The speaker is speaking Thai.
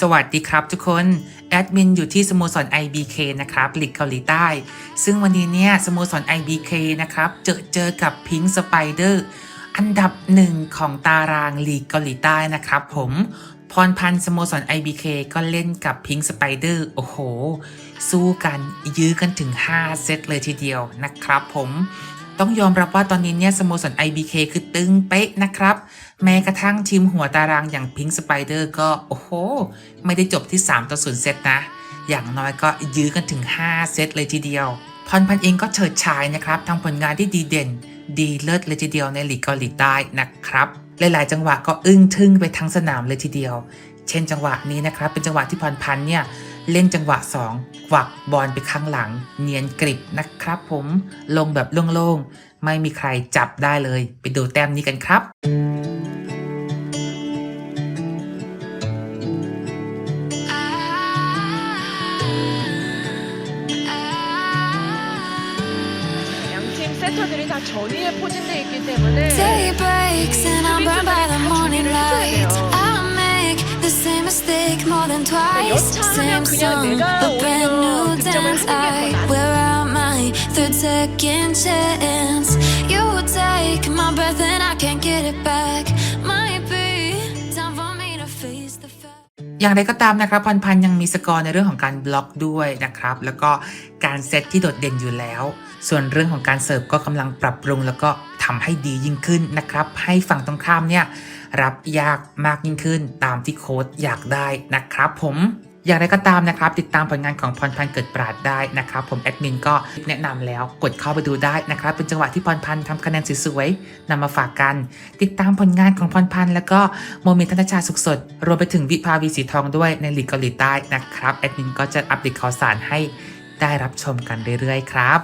สวัสดีครับทุกคน แอดมินอยู่ที่สโมสร IBK นะครับลีกเกาหลีใต้ ซึ่งวันนี้เนี่ยสโมสร IBK นะครับ เจอเจอกับพิง k ์สไปเดอร์อันดับหนึ่งของตารางลีกเกาหลีใต้นะครับผมพรพันธ์สโมสร IBK ก็เล่นกับพิง k ์สไปเดอร์โอ้โห สู้กันยื้อกันถึง 5 เซตเลยทีเดียวนะครับผม ต้องยอมรับว่าตอนนี้เนี่ยสโมสร IBK คือตึงเป๊ะนะครับ แม้กระทั่งทีมหัวตารางอย่าง Pink Spider ก็ โอ้โห ไม่ได้จบที่ 3 ต่อ 0 เซตนะ อย่างน้อยก็ยื้อกันถึง 5 เซตเลยทีเดียว พรพันเองก็เฉิดฉายนะครับทำผลงานที่ดีเด่น ดีเลิศเลยทีเดียวในหลีกเกาหลีใต้นะครับ หลายๆ จังหวะก็อึ้งทึ่งไปทั้งสนามเลยทีเดียว เช่นจังหวะนี้นะครับเป็นจังหวะที่พรพันเนี่ย เล่นจังหวะ 2 กวักบอลไปข้างหลัง เนียนกริบนะครับผมลงแบบโล่ง ๆ ไม่มีใครจับได้เลย ไปดูแต้มนี้กันครับ 양팀 세터들이 다 전위에 포진돼 있기 때문에 Day twice. Same song, but brand new dance. I wear out my third second chance. You take my breath and I can't get it back. Might be time for me to face the fact. อย่างไรก็ตามนะครับพันพันยังมีสกอร์ในเรื่องของการบล็อกด้วยนะครับ แล้วก็การเซตที่โดดเด่นอยู่แล้ว ส่วนเรื่องของการเสิร์ฟก็กำลังปรับปรุงแล้วก็ ทำให้ดียิ่งขึ้นนะครับ ให้ฝั่งตรงข้ามเนี่ยรับยากมากยิ่งขึ้นตามที่โค้ชอยากได้นะครับผมอย่างไรก็ตามนะครับ ติดตามผลงานของพรพันธ์เกิดปราดได้นะครับ ผมแอดมินก็แนะนำแล้วกดเข้าไปดูได้นะครับ เป็นจังหวะที่พรพันธ์ทำคะแนนสวยๆนำมาฝากกัน ติดตามผลงานของพรพันธ์แล้วก็โมเมนต์ธนชาสุขสด รวมไปถึงวิภาวีสีทองด้วยในหลีกเกาหลีใต้นะครับแอดมินก็จะอัปเดตข่าวสารให้ได้รับชมกันเรื่อยๆครับ